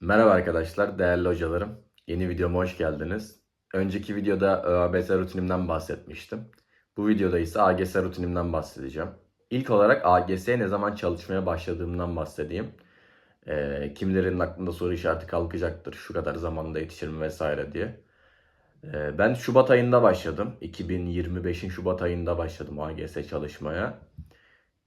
Merhaba arkadaşlar, değerli hocalarım. Yeni videoma hoş geldiniz. Önceki videoda ÖABS rutinimden bahsetmiştim. Bu videoda ise AGS rutinimden bahsedeceğim. İlk olarak AGS'ye ne zaman çalışmaya başladığımdan bahsedeyim. Ee, kimilerinin aklında soru işareti kalkacaktır. Şu kadar zamanda yetişir mi vesaire diye. Ee, ben Şubat ayında başladım. 2025'in Şubat ayında başladım AGS çalışmaya.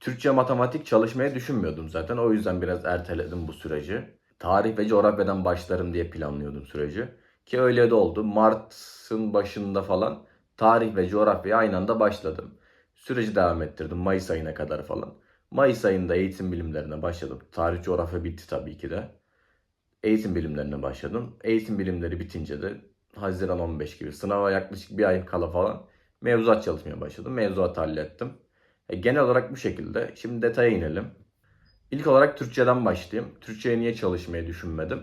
Türkçe matematik çalışmayı düşünmüyordum zaten. O yüzden biraz erteledim bu süreci. Tarih ve coğrafyadan başlarım diye planlıyordum süreci. Ki öyle de oldu. Mart'ın başında falan tarih ve coğrafyaya aynı anda başladım. Süreci devam ettirdim Mayıs ayına kadar falan. Mayıs ayında eğitim bilimlerine başladım. Tarih coğrafya bitti tabii ki de. Eğitim bilimlerine başladım. Eğitim bilimleri bitince de Haziran 15 gibi sınava yaklaşık bir ay kala falan mevzuat çalışmaya başladım. Mevzuat hallettim. E, genel olarak bu şekilde. Şimdi detaya inelim. İlk olarak Türkçeden başlayayım. Türkçe'ye niye çalışmayı düşünmedim?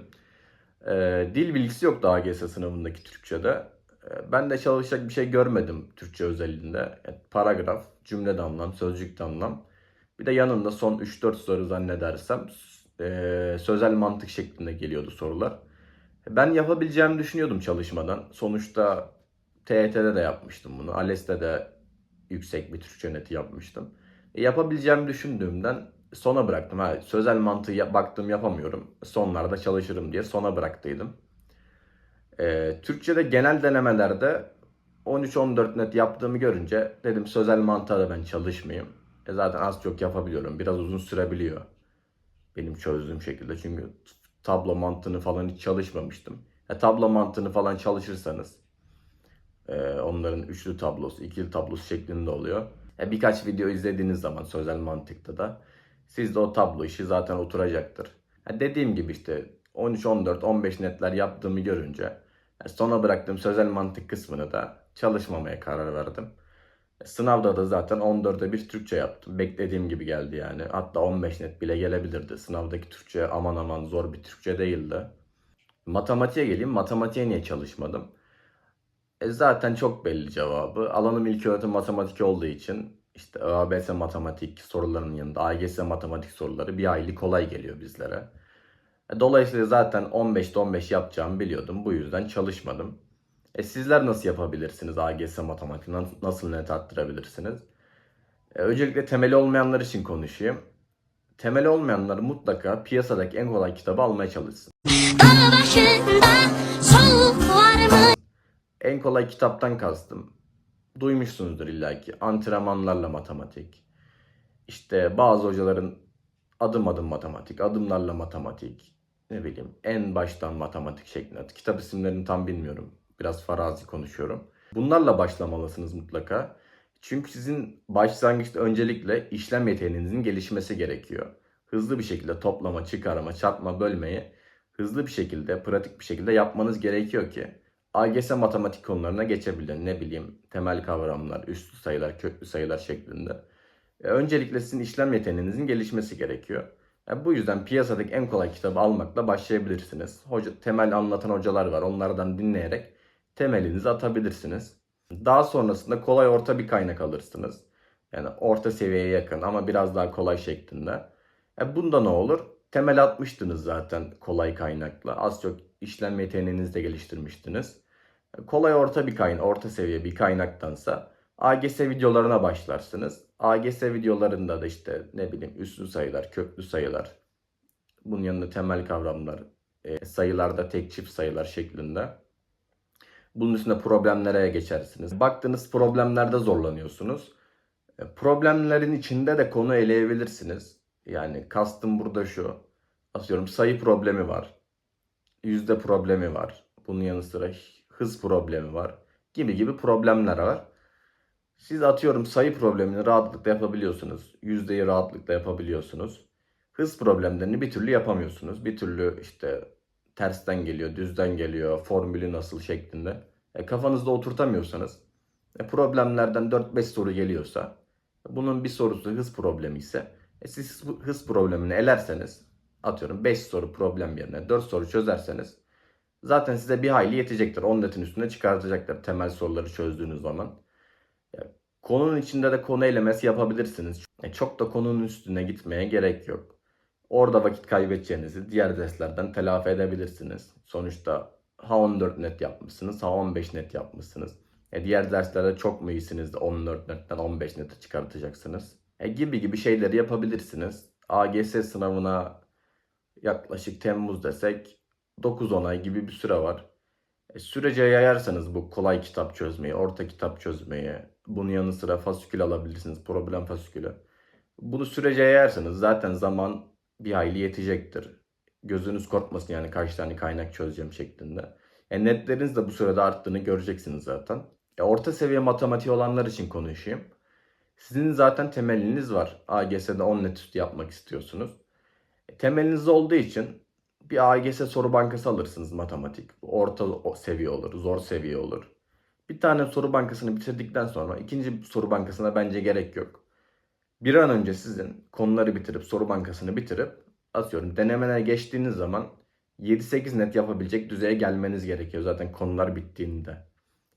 Ee, dil bilgisi yoktu AGS sınavındaki Türkçe'de. Ee, ben de çalışacak bir şey görmedim Türkçe özelliğinde. Yani paragraf, cümlede anlam, sözcükte anlam. Bir de yanında son 3-4 soru zannedersem e, sözel mantık şeklinde geliyordu sorular. Ben yapabileceğimi düşünüyordum çalışmadan. Sonuçta TYT'de de yapmıştım bunu. ALES'te de yüksek bir Türkçe neti yapmıştım. E, yapabileceğimi düşündüğümden sona bıraktım. Ha, sözel mantığı yap- baktım yapamıyorum. Sonlarda çalışırım diye sona bıraktıydım. Ee, Türkçe'de genel denemelerde 13-14 net yaptığımı görünce dedim sözel mantığa da ben çalışmayayım. E zaten az çok yapabiliyorum. Biraz uzun sürebiliyor. Benim çözdüğüm şekilde. Çünkü tablo mantığını falan hiç çalışmamıştım. E, tablo mantığını falan çalışırsanız e, onların üçlü tablosu, ikili tablosu şeklinde oluyor. E, birkaç video izlediğiniz zaman sözel mantıkta da sizde o tablo işi zaten oturacaktır. Dediğim gibi işte 13, 14, 15 netler yaptığımı görünce sona bıraktığım sözel mantık kısmını da çalışmamaya karar verdim. Sınavda da zaten 14'e bir Türkçe yaptım. Beklediğim gibi geldi yani. Hatta 15 net bile gelebilirdi. Sınavdaki Türkçe aman aman zor bir Türkçe değildi. Matematiğe geleyim. Matematiğe niye çalışmadım? E zaten çok belli cevabı. Alanım ilköğretim matematik olduğu için işte ÖABS matematik sorularının yanında AGS matematik soruları bir aylık kolay geliyor bizlere. E, Dolayısıyla zaten 15'te 15 yapacağımı biliyordum. Bu yüzden çalışmadım. E sizler nasıl yapabilirsiniz AGS matematik? Nasıl, nasıl net arttırabilirsiniz? E, öncelikle temeli olmayanlar için konuşayım. Temeli olmayanlar mutlaka piyasadaki en kolay kitabı almaya çalışsın. Dağ başında soğuk var mı? En kolay kitaptan kastım. Duymuşsunuzdur illaki. Antrenmanlarla matematik. İşte bazı hocaların adım adım matematik, adımlarla matematik. Ne bileyim en baştan matematik şeklinde. Kitap isimlerini tam bilmiyorum. Biraz farazi konuşuyorum. Bunlarla başlamalısınız mutlaka. Çünkü sizin başlangıçta öncelikle işlem yeteneğinizin gelişmesi gerekiyor. Hızlı bir şekilde toplama, çıkarma, çarpma, bölmeyi hızlı bir şekilde, pratik bir şekilde yapmanız gerekiyor ki AGS matematik konularına geçebilin. Ne bileyim temel kavramlar, üstlü sayılar, köklü sayılar şeklinde. E, Öncelikle sizin işlem yeteneğinizin gelişmesi gerekiyor. E, Bu yüzden piyasadaki en kolay kitabı almakla başlayabilirsiniz. Hoca, temel anlatan hocalar var. Onlardan dinleyerek temelinizi atabilirsiniz. Daha sonrasında kolay orta bir kaynak alırsınız. Yani orta seviyeye yakın ama biraz daha kolay şeklinde. E bunda ne olur? Temel atmıştınız zaten kolay kaynakla. Az çok işlem yeteneğinizi de geliştirmiştiniz. Kolay orta bir kaynak, orta seviye bir kaynaktansa AGS videolarına başlarsınız. AGS videolarında da işte ne bileyim üslü sayılar, köklü sayılar, bunun yanında temel kavramlar, e, sayılarda tek çift sayılar şeklinde. Bunun üstüne problemlere geçersiniz. Baktığınız problemlerde zorlanıyorsunuz. E, Problemlerin içinde de konu eleyebilirsiniz. Yani kastım burada şu. Atıyorum sayı problemi var. Yüzde problemi var. Bunun yanı sıra hız problemi var. Gibi gibi problemler var. Siz atıyorum sayı problemini rahatlıkla yapabiliyorsunuz. Yüzdeyi rahatlıkla yapabiliyorsunuz. Hız problemlerini bir türlü yapamıyorsunuz. Bir türlü işte tersten geliyor, düzden geliyor, formülü nasıl şeklinde. E, kafanızda oturtamıyorsanız e, problemlerden 4-5 soru geliyorsa bunun bir sorusu hız problemi ise e, siz hız problemini elerseniz atıyorum 5 soru problem yerine 4 soru çözerseniz zaten size bir hayli yetecektir. 10 netin üstüne çıkartacaktır temel soruları çözdüğünüz zaman. Konunun içinde de konu elemesi yapabilirsiniz. E, çok da konunun üstüne gitmeye gerek yok. Orada vakit kaybedeceğinizi diğer derslerden telafi edebilirsiniz. Sonuçta ha 14 net yapmışsınız ha 15 net yapmışsınız. E diğer derslerde çok mu iyisiniz de 14 netten 15 nete çıkartacaksınız. E gibi gibi şeyleri yapabilirsiniz. AGS sınavına yaklaşık Temmuz desek 9-10 ay gibi bir süre var. E, sürece yayarsanız bu kolay kitap çözmeyi, orta kitap çözmeyi, bunun yanı sıra fasikül alabilirsiniz, problem fasikülü. Bunu sürece yayarsanız zaten zaman bir hayli yetecektir. Gözünüz korkmasın yani kaç tane kaynak çözeceğim şeklinde. E, netleriniz de bu sürede arttığını göreceksiniz zaten. E, orta seviye matematiği olanlar için konuşayım. Sizin zaten temeliniz var. AGS'de 10 net üstü yapmak istiyorsunuz. Temeliniz olduğu için bir AGS soru bankası alırsınız matematik. Orta seviye olur, zor seviye olur. Bir tane soru bankasını bitirdikten sonra ikinci soru bankasına bence gerek yok. Bir an önce sizin konuları bitirip soru bankasını bitirip atıyorum denemelere geçtiğiniz zaman 7-8 net yapabilecek düzeye gelmeniz gerekiyor zaten konular bittiğinde.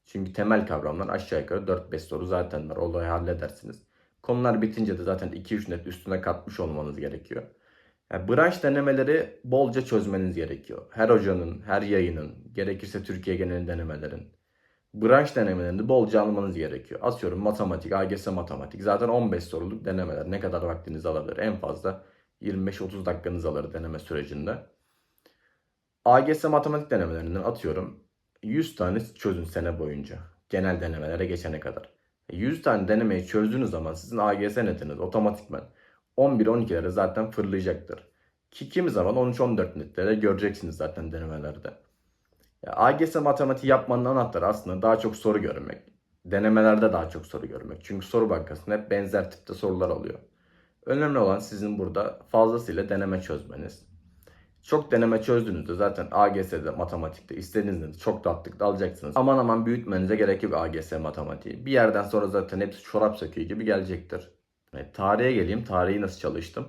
Çünkü temel kavramlar aşağı yukarı 4-5 soru zaten var. Olayı halledersiniz. Konular bitince de zaten 2-3 net üstüne katmış olmanız gerekiyor. Yani branş denemeleri bolca çözmeniz gerekiyor. Her hocanın, her yayının, gerekirse Türkiye genel denemelerin. Branş denemelerini bolca almanız gerekiyor. Atıyorum matematik, AGS matematik. Zaten 15 soruluk denemeler. Ne kadar vaktinizi alabilir? En fazla 25-30 dakikanızı alır deneme sürecinde. AGS matematik denemelerinden atıyorum 100 tane çözün sene boyunca. Genel denemelere geçene kadar. 100 tane denemeyi çözdüğünüz zaman sizin AGS netiniz otomatikman 11-12'lere zaten fırlayacaktır. Ki kimi zaman 13-14 netlere göreceksiniz zaten denemelerde. Ya AGS matematiği yapmanın anahtarı aslında daha çok soru görmek. Denemelerde daha çok soru görmek. Çünkü soru bankasında hep benzer tipte sorular alıyor. Önemli olan sizin burada fazlasıyla deneme çözmeniz. Çok deneme çözdüğünüzde zaten AGS'de matematikte istediğinizde çok rahatlıkla alacaksınız. Aman aman büyütmenize gerek yok AGS matematiği. Bir yerden sonra zaten hepsi çorap söküğü gibi gelecektir. Evet, tarihe geleyim. Tarihi nasıl çalıştım?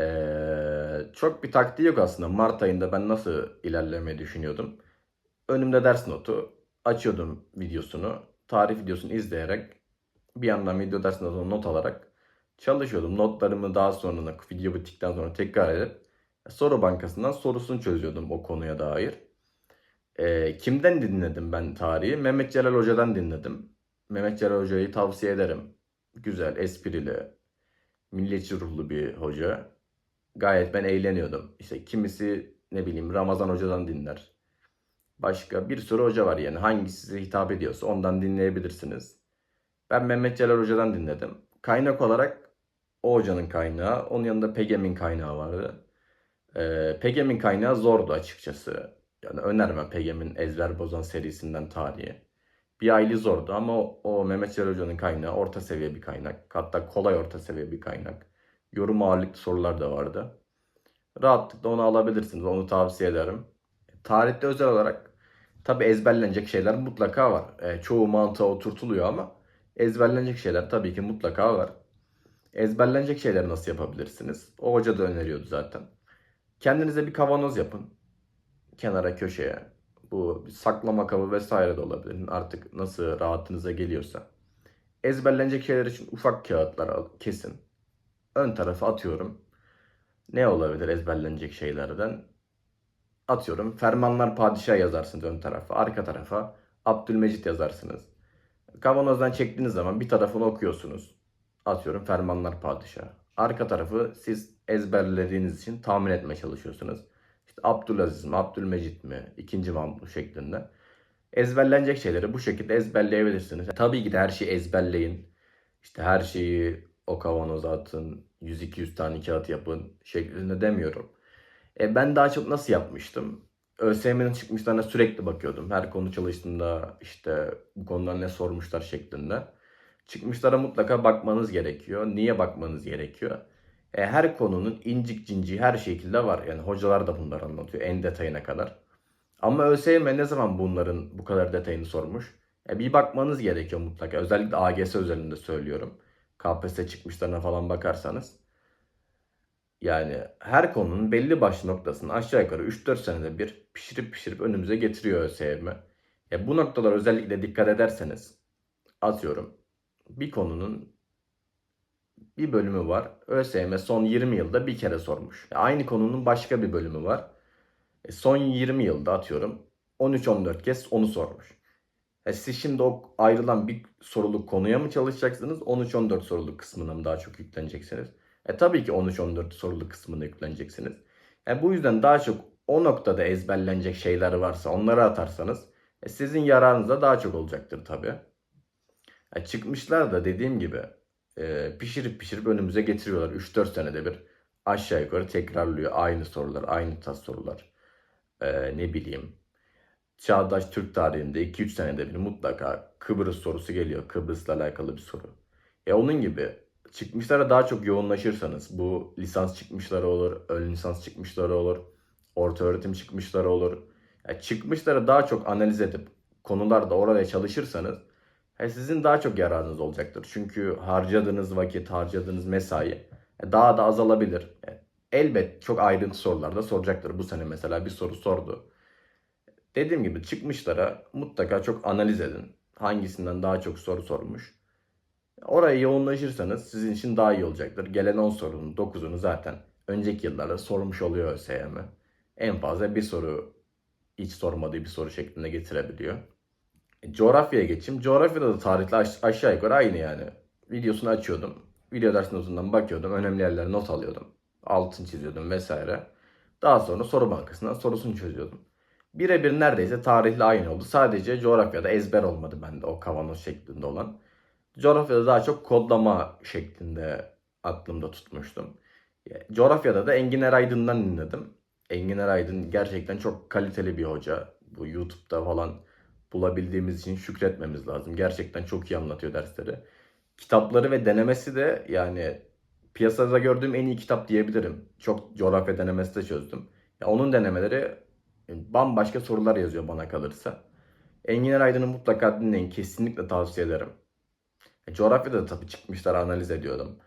Ee, çok bir taktiği yok aslında. Mart ayında ben nasıl ilerlemeyi düşünüyordum. Önümde ders notu. Açıyordum videosunu. Tarih videosunu izleyerek bir yandan video ders notunu not alarak çalışıyordum. Notlarımı daha sonra video bittikten sonra tekrar edip soru bankasından sorusunu çözüyordum o konuya dair. Ee, kimden dinledim ben tarihi? Mehmet Celal Hoca'dan dinledim. Mehmet Celal Hoca'yı tavsiye ederim. Güzel, esprili, milliyetçi ruhlu bir hoca. Gayet ben eğleniyordum. İşte kimisi ne bileyim Ramazan Hoca'dan dinler. Başka bir sürü hoca var yani hangisi size hitap ediyorsa ondan dinleyebilirsiniz. Ben Mehmet Celal Hoca'dan dinledim. Kaynak olarak o hocanın kaynağı, onun yanında Pegem'in kaynağı vardı. Ee, Pegem'in kaynağı zordu açıkçası. Yani önermem Pegem'in ezber bozan serisinden tarihi. Bir aylı zordu ama o, o Mehmet Celal Hoca'nın kaynağı orta seviye bir kaynak. Hatta kolay orta seviye bir kaynak. Yorum ağırlıklı sorular da vardı. Rahatlıkla onu alabilirsiniz. Onu tavsiye ederim. Tarihte özel olarak tabi ezberlenecek şeyler mutlaka var. E, çoğu mantığa oturtuluyor ama ezberlenecek şeyler tabii ki mutlaka var. Ezberlenecek şeyleri nasıl yapabilirsiniz? O hoca da öneriyordu zaten. Kendinize bir kavanoz yapın. Kenara köşeye. Bu saklama kabı vesaire de olabilir. Artık nasıl rahatınıza geliyorsa. Ezberlenecek şeyler için ufak kağıtlar kesin. Ön tarafa atıyorum. Ne olabilir ezberlenecek şeylerden? Atıyorum Fermanlar Padişah yazarsınız ön tarafa. Arka tarafa Abdülmecit yazarsınız. Kavanozdan çektiğiniz zaman bir tarafını okuyorsunuz. Atıyorum Fermanlar Padişah. Arka tarafı siz ezberlediğiniz için tahmin etmeye çalışıyorsunuz. İşte Abdülaziz mi, Abdülmecit mi, ikinci Mahmut şeklinde. Ezberlenecek şeyleri bu şekilde ezberleyebilirsiniz. Tabii ki de her şeyi ezberleyin. İşte her şeyi o kavanoza atın, 100-200 tane kağıt yapın şeklinde demiyorum. E, ben daha çok nasıl yapmıştım? ÖSYM'nin çıkmışlarına sürekli bakıyordum. Her konu çalıştığında işte bu konudan ne sormuşlar şeklinde. Çıkmışlara mutlaka bakmanız gerekiyor. Niye bakmanız gerekiyor? E, her konunun incik cinci her şekilde var. Yani hocalar da bunları anlatıyor en detayına kadar. Ama ÖSYM ne zaman bunların bu kadar detayını sormuş? E, bir bakmanız gerekiyor mutlaka. Özellikle AGS özelinde söylüyorum. KPSS çıkmışlarına falan bakarsanız. Yani her konunun belli başlı noktasını aşağı yukarı 3-4 senede bir pişirip pişirip önümüze getiriyor ÖSYM. E, bu noktalar özellikle dikkat ederseniz atıyorum bir konunun bir bölümü var. ÖSYM son 20 yılda bir kere sormuş. Aynı konunun başka bir bölümü var. E, son 20 yılda atıyorum 13-14 kez onu sormuş. E, siz şimdi o ayrılan bir soruluk konuya mı çalışacaksınız? 13-14 soruluk kısmına mı daha çok yükleneceksiniz? E tabii ki 13-14 soruluk kısmına yükleneceksiniz. E, bu yüzden daha çok o noktada ezberlenecek şeyler varsa onları atarsanız e, sizin yararınıza daha çok olacaktır tabii. E, çıkmışlar da dediğim gibi e, pişirip pişirip önümüze getiriyorlar. 3-4 senede bir aşağı yukarı tekrarlıyor aynı sorular, aynı tas sorular. E, ne bileyim çağdaş Türk tarihinde 2-3 senede bir mutlaka Kıbrıs sorusu geliyor. Kıbrıs'la alakalı bir soru. E onun gibi çıkmışlara daha çok yoğunlaşırsanız bu lisans çıkmışları olur, ön lisans çıkmışları olur, orta öğretim çıkmışları olur. Ya çıkmışları daha çok analiz edip konularda oraya çalışırsanız e sizin daha çok yararınız olacaktır. Çünkü harcadığınız vakit, harcadığınız mesai e, daha da azalabilir. E, Elbet çok ayrıntı sorularda soracaktır. Bu sene mesela bir soru sordu. Dediğim gibi çıkmışlara mutlaka çok analiz edin. Hangisinden daha çok soru sormuş. Oraya yoğunlaşırsanız sizin için daha iyi olacaktır. Gelen 10 sorunun 9'unu zaten önceki yıllarda sormuş oluyor ÖSYM. En fazla bir soru hiç sormadığı bir soru şeklinde getirebiliyor. E, Coğrafyaya geçeyim. Coğrafyada da tarihle aş- aşağı yukarı aynı yani. Videosunu açıyordum. Video ders notundan bakıyordum. Önemli yerlere not alıyordum. Altın çiziyordum vesaire. Daha sonra soru bankasından sorusunu çözüyordum. Birebir neredeyse tarihle aynı oldu. Sadece coğrafyada ezber olmadı bende o kavanoz şeklinde olan. Coğrafyada daha çok kodlama şeklinde aklımda tutmuştum. Ya, Coğrafyada da Engin Eraydın'dan dinledim. Engin Eraydın gerçekten çok kaliteli bir hoca. Bu YouTube'da falan bulabildiğimiz için şükretmemiz lazım. Gerçekten çok iyi anlatıyor dersleri. Kitapları ve denemesi de yani piyasada gördüğüm en iyi kitap diyebilirim. Çok coğrafya denemesi de çözdüm. Ya onun denemeleri bambaşka sorular yazıyor bana kalırsa. Engin Eraydın'ı mutlaka dinleyin. Kesinlikle tavsiye ederim. E, Coğrafyada da tabii çıkmışlar analiz ediyordum.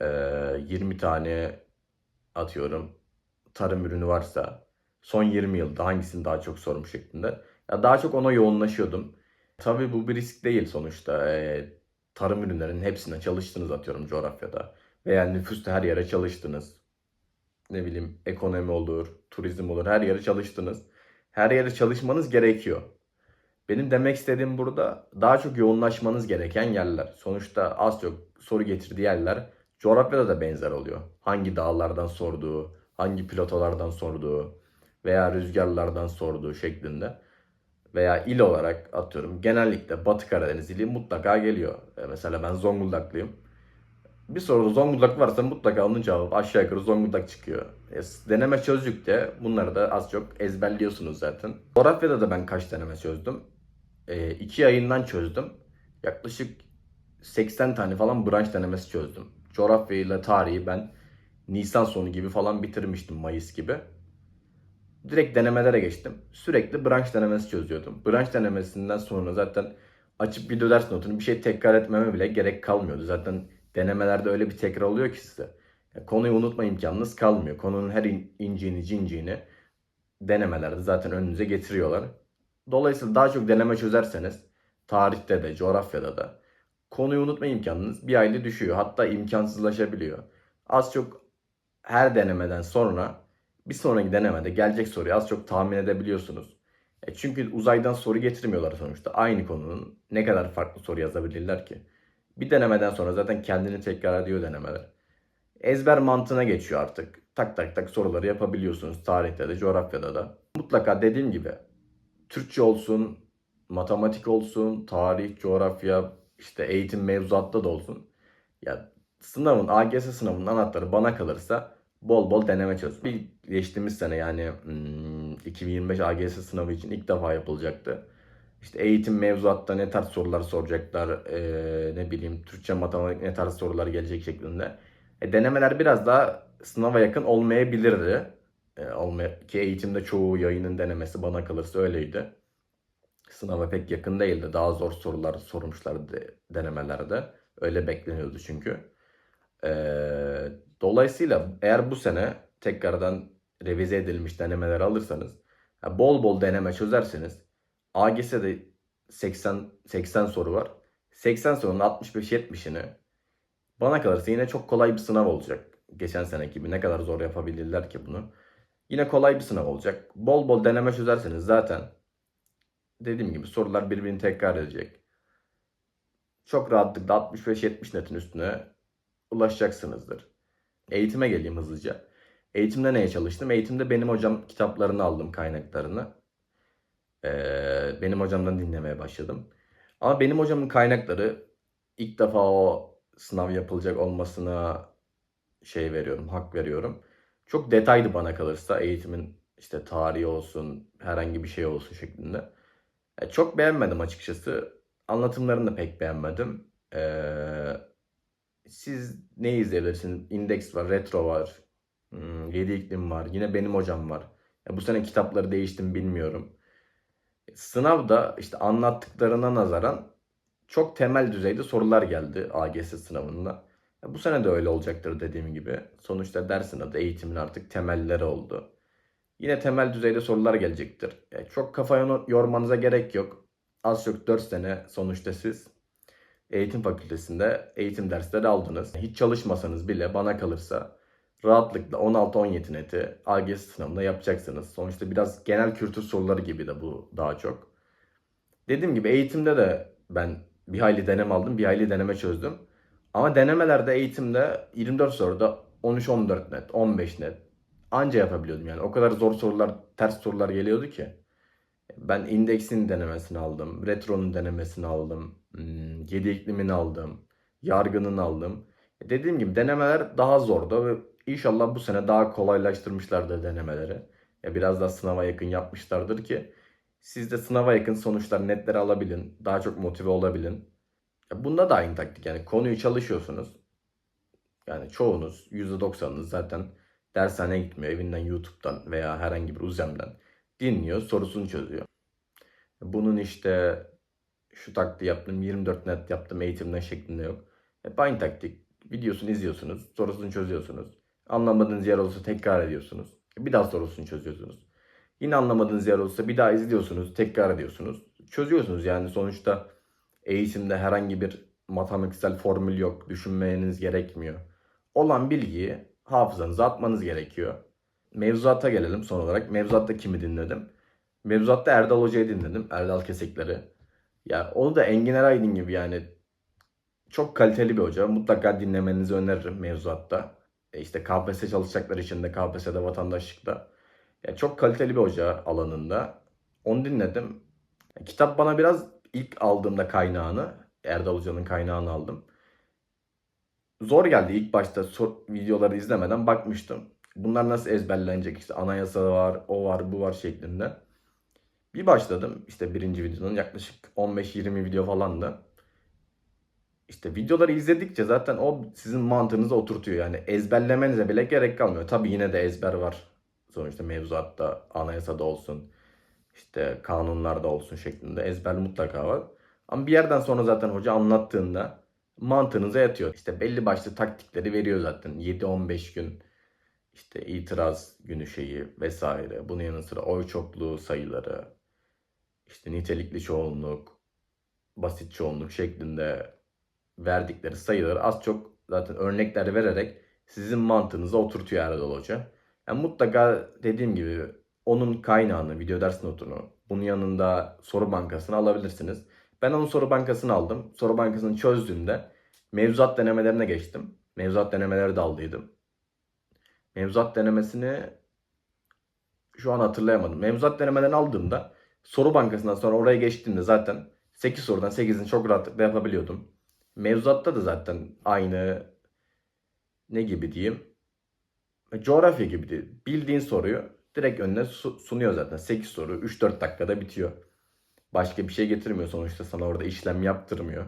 Ee, 20 tane atıyorum tarım ürünü varsa son 20 yılda hangisini daha çok sormuş şeklinde. Daha çok ona yoğunlaşıyordum. Tabii bu bir risk değil sonuçta. Ee, tarım ürünlerinin hepsine çalıştınız atıyorum coğrafyada. Veya nüfusta her yere çalıştınız. Ne bileyim ekonomi olur, turizm olur her yere çalıştınız. Her yere çalışmanız gerekiyor. Benim demek istediğim burada daha çok yoğunlaşmanız gereken yerler. Sonuçta az çok soru getirdiği yerler coğrafyada da benzer oluyor. Hangi dağlardan sorduğu, hangi platolardan sorduğu veya rüzgarlardan sorduğu şeklinde. Veya il olarak atıyorum genellikle Batı Karadeniz ili mutlaka geliyor. E, Mesela ben Zonguldaklıyım. Bir soruda Zonguldak varsa mutlaka onun cevabı aşağı yukarı Zonguldak çıkıyor. E, deneme çözdükçe bunları da az çok ezberliyorsunuz zaten. Coğrafyada da ben kaç deneme çözdüm. E, iki ayından çözdüm. Yaklaşık 80 tane falan branş denemesi çözdüm. Coğrafya ile tarihi ben Nisan sonu gibi falan bitirmiştim Mayıs gibi. Direkt denemelere geçtim. Sürekli branş denemesi çözüyordum. Branş denemesinden sonra zaten açıp video ders notunu bir şey tekrar etmeme bile gerek kalmıyordu. Zaten denemelerde öyle bir tekrar oluyor ki size. Konuyu unutma imkanınız kalmıyor. Konunun her in- inciğini cinciğini denemelerde zaten önünüze getiriyorlar. Dolayısıyla daha çok deneme çözerseniz tarihte de coğrafyada da konuyu unutma imkanınız bir ayda düşüyor. Hatta imkansızlaşabiliyor. Az çok her denemeden sonra bir sonraki denemede gelecek soruyu az çok tahmin edebiliyorsunuz. E çünkü uzaydan soru getirmiyorlar sonuçta. Aynı konunun ne kadar farklı soru yazabilirler ki? Bir denemeden sonra zaten kendini tekrar ediyor denemeler. Ezber mantığına geçiyor artık. Tak tak tak soruları yapabiliyorsunuz tarihte de coğrafyada da. Mutlaka dediğim gibi Türkçe olsun, matematik olsun, tarih, coğrafya, işte eğitim mevzuatta da olsun. Ya sınavın, AGS sınavının anahtarı bana kalırsa bol bol deneme çöz. Bir geçtiğimiz sene yani hmm, 2025 AGS sınavı için ilk defa yapılacaktı. İşte eğitim mevzuatta ne tarz sorular soracaklar, eee, ne bileyim Türkçe, matematik ne tarz sorular gelecek şeklinde. E, denemeler biraz daha sınava yakın olmayabilirdi. E, olmay ki eğitimde çoğu yayının denemesi bana kalırsa öyleydi. Sınava pek yakın değildi. Daha zor sorular sormuşlardı denemelerde. Öyle bekleniyordu çünkü. Ee, dolayısıyla eğer bu sene tekrardan revize edilmiş denemeler alırsanız bol bol deneme çözerseniz AGS'de 80 80 soru var. 80 sorunun 65-70'ini Bana kalırsa yine çok kolay bir sınav olacak. Geçen sene gibi ne kadar zor yapabilirler ki bunu. Yine kolay bir sınav olacak. Bol bol deneme çözerseniz zaten dediğim gibi sorular birbirini tekrar edecek. Çok rahatlıkla 65-70 netin üstüne ulaşacaksınızdır. Eğitime geleyim hızlıca. Eğitimde neye çalıştım? Eğitimde benim hocam kitaplarını aldım, kaynaklarını. Ee, benim hocamdan dinlemeye başladım. Ama benim hocamın kaynakları ilk defa o sınav yapılacak olmasına şey veriyorum, hak veriyorum. Çok detaylı bana kalırsa eğitimin işte tarihi olsun, herhangi bir şey olsun şeklinde. E, çok beğenmedim açıkçası. Anlatımlarını da pek beğenmedim. Ee, siz ne izleyebilirsiniz? Index var, Retro var, hmm, 7 iklim var. Yine benim hocam var. Ya bu sene kitapları değiştim bilmiyorum. Sınavda işte anlattıklarına nazaran çok temel düzeyde sorular geldi AGS sınavında. Ya bu sene de öyle olacaktır dediğim gibi. Sonuçta dersin adı eğitimin artık temelleri oldu. Yine temel düzeyde sorular gelecektir. Ya çok kafa yor- yormanıza gerek yok. Az çok 4 sene sonuçta siz eğitim fakültesinde eğitim dersleri aldınız. Hiç çalışmasanız bile bana kalırsa rahatlıkla 16-17 neti AGS sınavında yapacaksınız. Sonuçta biraz genel kültür soruları gibi de bu daha çok. Dediğim gibi eğitimde de ben bir hayli deneme aldım, bir hayli deneme çözdüm. Ama denemelerde eğitimde 24 soruda 13-14 net, 15 net anca yapabiliyordum yani. O kadar zor sorular, ters sorular geliyordu ki. Ben indeksin denemesini aldım, retronun denemesini aldım, 7 iklimin aldım, yargının aldım. E, Dediğim gibi denemeler daha zordu ve inşallah bu sene daha kolaylaştırmışlardır denemeleri. Ya biraz daha sınava yakın yapmışlardır ki siz de sınava yakın sonuçlar netleri alabilin, daha çok motive olabilin. Ya bunda da aynı taktik yani konuyu çalışıyorsunuz. Yani çoğunuz %90'ınız zaten dershaneye gitmiyor. Evinden YouTube'dan veya herhangi bir uzemden dinliyor, sorusunu çözüyor. Bunun işte şu taktiği yaptım, 24 net yaptım eğitimden şeklinde yok. Hep aynı taktik. Videosunu izliyorsunuz, sorusunu çözüyorsunuz. Anlamadığınız yer olursa tekrar ediyorsunuz. Bir daha sorusunu çözüyorsunuz. Yine anlamadığınız yer olursa bir daha izliyorsunuz, tekrar ediyorsunuz. Çözüyorsunuz yani sonuçta eğitimde herhangi bir matematiksel formül yok, düşünmeniz gerekmiyor. Olan bilgiyi hafızanıza atmanız gerekiyor. Mevzuata gelelim son olarak. Mevzuatta kimi dinledim? Mevzuatta Erdal Hoca'yı dinledim. Erdal Kesekleri. Ya onu da Engin Eraydın gibi yani çok kaliteli bir hoca. Mutlaka dinlemenizi öneririm mevzuatta. E işte KPSS çalışacaklar için de KPSS'de vatandaşlıkta. Ya çok kaliteli bir hoca alanında. Onu dinledim. Kitap bana biraz ilk aldığımda kaynağını, Erdal Hoca'nın kaynağını aldım. Zor geldi ilk başta sor- videoları izlemeden bakmıştım. Bunlar nasıl ezberlenecek işte anayasa var, o var, bu var şeklinde. Bir başladım işte birinci videonun yaklaşık 15-20 video falandı. İşte videoları izledikçe zaten o sizin mantığınıza oturtuyor. Yani ezberlemenize bile gerek kalmıyor. Tabii yine de ezber var. Sonuçta mevzuatta, anayasada olsun, işte kanunlarda olsun şeklinde ezber mutlaka var. Ama bir yerden sonra zaten hoca anlattığında mantığınıza yatıyor. İşte belli başlı taktikleri veriyor zaten. 7-15 gün işte itiraz günü şeyi vesaire. Bunun yanı sıra oy çokluğu sayıları, işte nitelikli çoğunluk, basit çoğunluk şeklinde verdikleri sayıları az çok zaten örnekler vererek sizin mantığınıza oturtuyor Erdal Hoca. Yani mutlaka dediğim gibi onun kaynağını, video ders notunu, bunun yanında soru bankasını alabilirsiniz. Ben onun soru bankasını aldım. Soru bankasını çözdüğümde mevzuat denemelerine geçtim. Mevzuat denemeleri de aldıydım. Mevzuat denemesini şu an hatırlayamadım. Mevzuat denemelerini aldığımda soru bankasından sonra oraya geçtiğimde zaten 8 sorudan 8'ini çok rahatlıkla yapabiliyordum. Mevzuatta da zaten aynı ne gibi diyeyim? Coğrafya gibi değil. Bildiğin soruyu direkt önüne su- sunuyor zaten. 8 soru 3-4 dakikada bitiyor. Başka bir şey getirmiyor sonuçta sana orada işlem yaptırmıyor.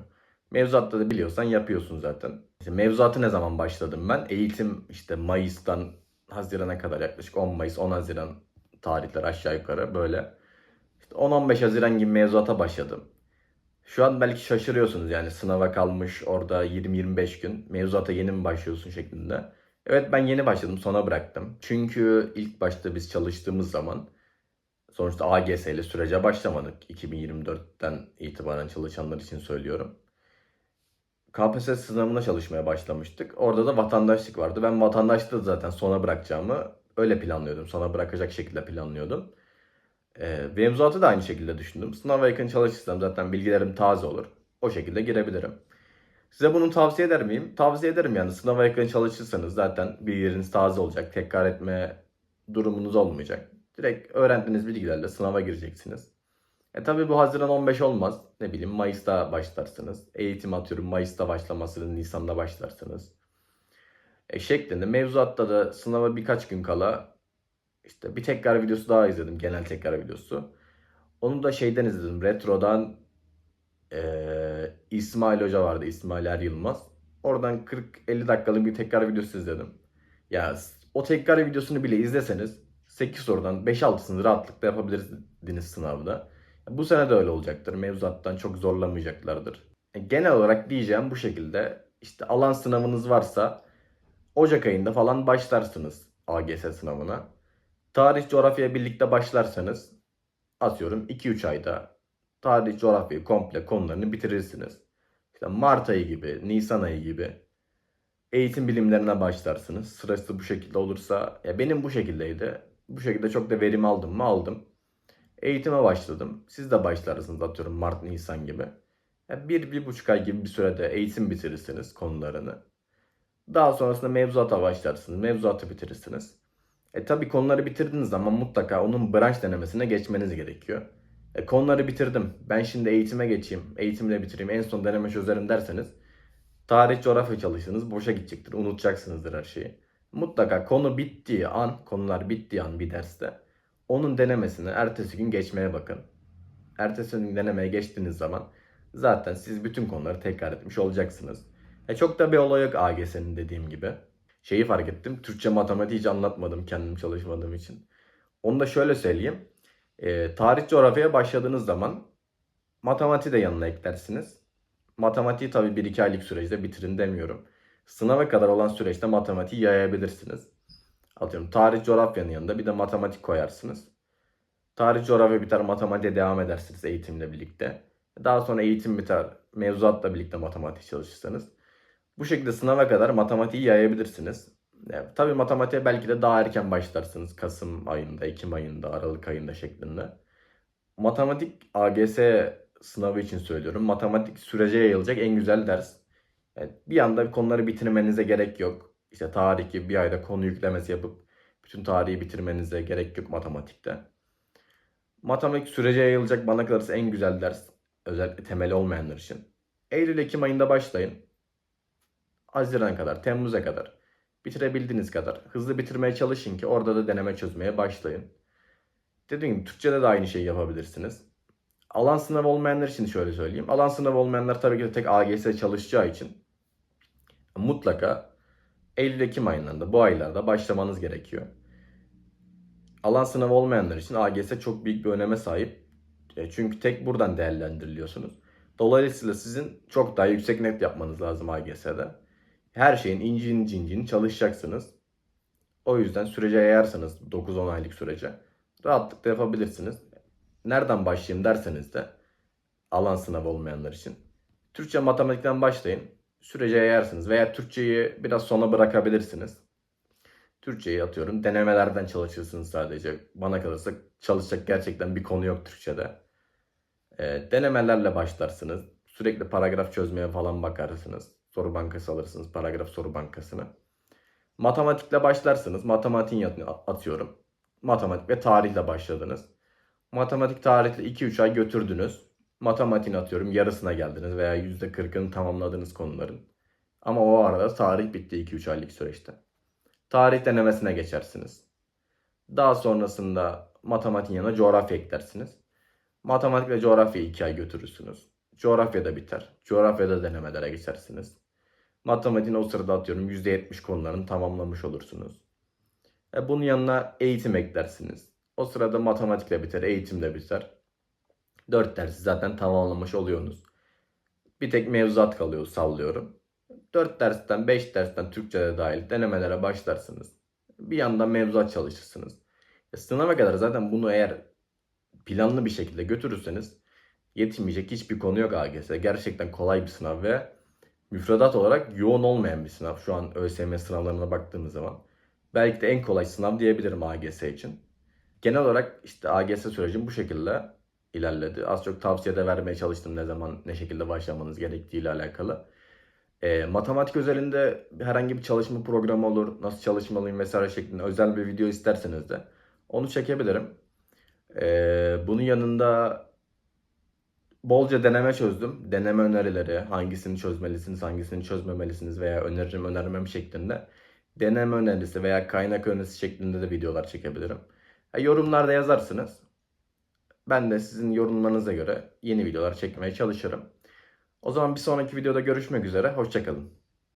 Mevzuatta da biliyorsan yapıyorsun zaten. İşte mevzuatı ne zaman başladım ben? Eğitim işte Mayıs'tan Haziran'a kadar yaklaşık 10 Mayıs 10 Haziran tarihler aşağı yukarı böyle. İşte 10-15 Haziran gibi mevzuata başladım. Şu an belki şaşırıyorsunuz yani sınava kalmış orada 20-25 gün mevzuata yeni mi başlıyorsun şeklinde. Evet ben yeni başladım sona bıraktım. Çünkü ilk başta biz çalıştığımız zaman sonuçta AGS ile sürece başlamadık. 2024'ten itibaren çalışanlar için söylüyorum. KPSS sınavına çalışmaya başlamıştık. Orada da vatandaşlık vardı. Ben vatandaşlığı zaten sona bırakacağımı öyle planlıyordum. Sona bırakacak şekilde planlıyordum. Ee, mevzuatı da aynı şekilde düşündüm. Sınava yakın çalışırsam zaten bilgilerim taze olur. O şekilde girebilirim. Size bunu tavsiye eder miyim? Tavsiye ederim yani. Sınava yakın çalışırsanız zaten bilgileriniz taze olacak. Tekrar etme durumunuz olmayacak. Direkt öğrendiğiniz bilgilerle sınava gireceksiniz. E tabi bu Haziran 15 olmaz. Ne bileyim Mayıs'ta başlarsınız. Eğitim atıyorum Mayıs'ta başlamasını Nisan'da başlarsınız. E şeklinde mevzuatta da sınava birkaç gün kala işte bir tekrar videosu daha izledim. Genel tekrar videosu. Onu da şeyden izledim. Retro'dan eee, İsmail Hoca vardı. İsmail Er Yılmaz. Oradan 40-50 dakikalık bir tekrar videosu izledim. Ya o tekrar videosunu bile izleseniz 8 sorudan 5-6'sını rahatlıkla yapabilirsiniz sınavda. Bu sene de öyle olacaktır. Mevzuattan çok zorlamayacaklardır. E, Genel olarak diyeceğim bu şekilde. İşte alan sınavınız varsa Ocak ayında falan başlarsınız AGS sınavına. Tarih coğrafya birlikte başlarsanız atıyorum 2-3 ayda tarih coğrafyayı komple konularını bitirirsiniz. İşte Mart ayı gibi, Nisan ayı gibi eğitim bilimlerine başlarsınız. Sırası bu şekilde olursa ya benim bu şekildeydi. Bu şekilde çok da verim aldım mı aldım. Eğitime başladım. Siz de başlarsınız atıyorum Mart, Nisan gibi. Ya bir, bir buçuk ay gibi bir sürede eğitim bitirirsiniz konularını. Daha sonrasında mevzuata başlarsınız. Mevzuatı bitirirsiniz. E tabi konuları bitirdiğiniz zaman mutlaka onun branş denemesine geçmeniz gerekiyor. E konuları bitirdim. Ben şimdi eğitime geçeyim. Eğitimle bitireyim. En son deneme çözerim derseniz tarih coğrafya çalıştınız boşa gidecektir. Unutacaksınızdır her şeyi. Mutlaka konu bittiği an, konular bittiği an bir derste onun denemesini ertesi gün geçmeye bakın. Ertesi gün denemeye geçtiğiniz zaman zaten siz bütün konuları tekrar etmiş olacaksınız. E çok da bir olay yok AGS'nin dediğim gibi. Şeyi fark ettim. Türkçe matematiği hiç anlatmadım kendim çalışmadığım için. Onu da şöyle söyleyeyim. E, tarih coğrafyaya başladığınız zaman matematiği de yanına eklersiniz. Matematiği tabii 1-2 aylık süreçte bitirin demiyorum. Sınava kadar olan süreçte matematiği yayabilirsiniz. Atıyorum tarih coğrafyanın yanında bir de matematik koyarsınız. Tarih coğrafya biter matematiğe devam edersiniz eğitimle birlikte. Daha sonra eğitim biter mevzuatla birlikte matematik çalışırsanız. Bu şekilde sınava kadar matematiği yayabilirsiniz. Yani, tabii matematiğe belki de daha erken başlarsınız. Kasım ayında, Ekim ayında, Aralık ayında şeklinde. Matematik AGS sınavı için söylüyorum. Matematik sürece yayılacak en güzel ders. Yani bir anda konuları bitirmenize gerek yok. İşte tarih bir ayda konu yüklemesi yapıp bütün tarihi bitirmenize gerek yok matematikte. Matematik sürece yayılacak bana kalırsa en güzel ders. Özellikle temeli olmayanlar için. Eylül-Ekim ayında başlayın. Haziran kadar, Temmuz'a kadar. Bitirebildiğiniz kadar. Hızlı bitirmeye çalışın ki orada da deneme çözmeye başlayın. Dediğim gibi Türkçe'de de aynı şeyi yapabilirsiniz. Alan sınavı olmayanlar için şöyle söyleyeyim. Alan sınavı olmayanlar tabii ki de tek AGS çalışacağı için mutlaka Eylül-Ekim aylarında bu aylarda başlamanız gerekiyor. Alan sınavı olmayanlar için AGS çok büyük bir öneme sahip. E, Çünkü tek buradan değerlendiriliyorsunuz. Dolayısıyla sizin çok daha yüksek net yapmanız lazım AGS'de. Her şeyin incin cincin çalışacaksınız. O yüzden sürece yayarsanız 9-10 aylık sürece rahatlıkla yapabilirsiniz. Nereden başlayayım derseniz de alan sınavı olmayanlar için. Türkçe matematikten başlayın. Sürece yayarsınız veya Türkçeyi biraz sona bırakabilirsiniz. Türkçeyi atıyorum. Denemelerden çalışırsınız sadece. Bana kalırsa çalışacak gerçekten bir konu yok Türkçe'de. Ee, denemelerle başlarsınız. Sürekli paragraf çözmeye falan bakarsınız. Soru bankası alırsınız. Paragraf soru bankasını. Matematikle başlarsınız. Matematiğin atıyorum. Matematik ve tarihle başladınız. Matematik tarihle 2-3 ay götürdünüz. Matematiğini atıyorum yarısına geldiniz veya %40'ını tamamladığınız konuların. Ama o arada tarih bitti 2-3 aylık süreçte. Tarih denemesine geçersiniz. Daha sonrasında matematiğin yanına coğrafya eklersiniz. Matematik ve coğrafyayı 2 ay götürürsünüz. Coğrafyada biter. Coğrafyada denemelere geçersiniz. Matematiğin o sırada atıyorum %70 konularını tamamlamış olursunuz. E bunun yanına eğitim eklersiniz. O sırada matematikle biter, eğitimle biter. 4 dersi zaten tamamlamış oluyorsunuz. Bir tek mevzuat kalıyor sallıyorum. 4 dersten 5 dersten Türkçe'de dahil denemelere başlarsınız. Bir yandan mevzuat çalışırsınız. E sınava kadar zaten bunu eğer planlı bir şekilde götürürseniz yetmeyecek hiçbir konu yok AGS. Gerçekten kolay bir sınav ve müfredat olarak yoğun olmayan bir sınav. Şu an ÖSYM sınavlarına baktığımız zaman. Belki de en kolay sınav diyebilirim AGS için. Genel olarak işte AGS sürecim bu şekilde ilerledi. Az çok tavsiye de vermeye çalıştım ne zaman ne şekilde başlamanız gerektiğiyle alakalı. Ee, matematik özelinde herhangi bir çalışma programı olur, nasıl çalışmalıyım vesaire şeklinde özel bir video isterseniz de onu çekebilirim. Ee, bunun yanında bolca deneme çözdüm. Deneme önerileri, hangisini çözmelisiniz, hangisini çözmemelisiniz veya öneririm önermem şeklinde. Deneme önerisi veya kaynak önerisi şeklinde de videolar çekebilirim. Ha, yorumlarda yazarsınız. Ben de sizin yorumlarınıza göre yeni videolar çekmeye çalışırım. O zaman bir sonraki videoda görüşmek üzere. Hoşçakalın.